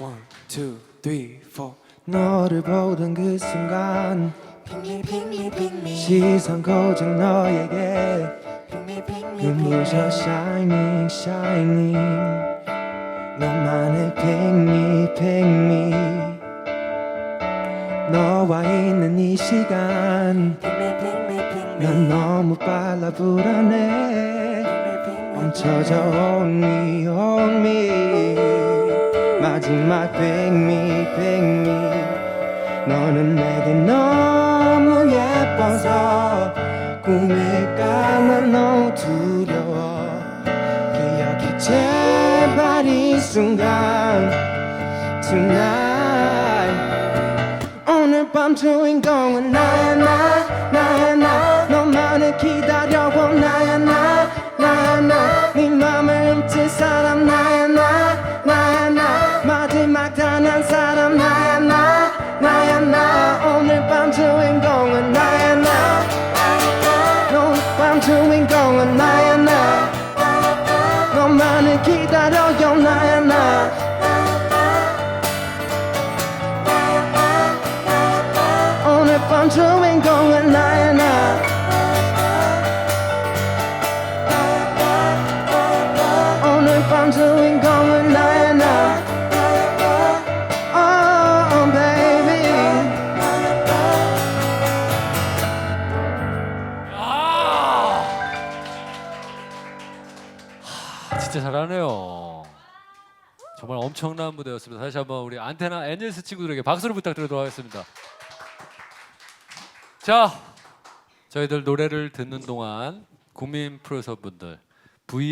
One, two, three, four. 너를 보던 그 순간 Pick me, pick me, pick me. 시선 고정 너에게 Pick me, pick me, pick 눈부셔 shining shining 너만의 pick me pick me 너와 있는 이 시간 Pick me, pick me, pick me. 난 너무 빨라 불안해 멈춰져 on me on me 마지막 pick me 너는 내게 너무 예뻐서 꿈일까 난 너무 두려워 기억해 제발 이 순간. Tonight. 오늘 밤 주인공은 나야 나 나야 나. 너만을 기다려온 나야 나. 나야 나네 맘을 훔친 사람 주인공은 나야 나. 너만을 기다려요 나야 나. 오늘 밤 주인공은 진짜 잘하네요. 정말 엄청난 무대였습니다. 다시 한번 우리 안테나 애니스 친구들에게 박수를 부탁드리도록 하겠습니다. 자, 저희들 노래를 듣는 동안 국민 프로서분들 V